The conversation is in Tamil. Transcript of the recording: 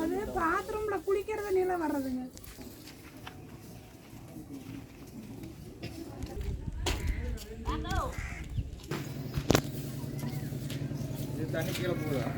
அது பாத்ரூம்ல குளிக்கிறது நில வர்றதுங்க. இது தண்ணி கீழே போகுதா?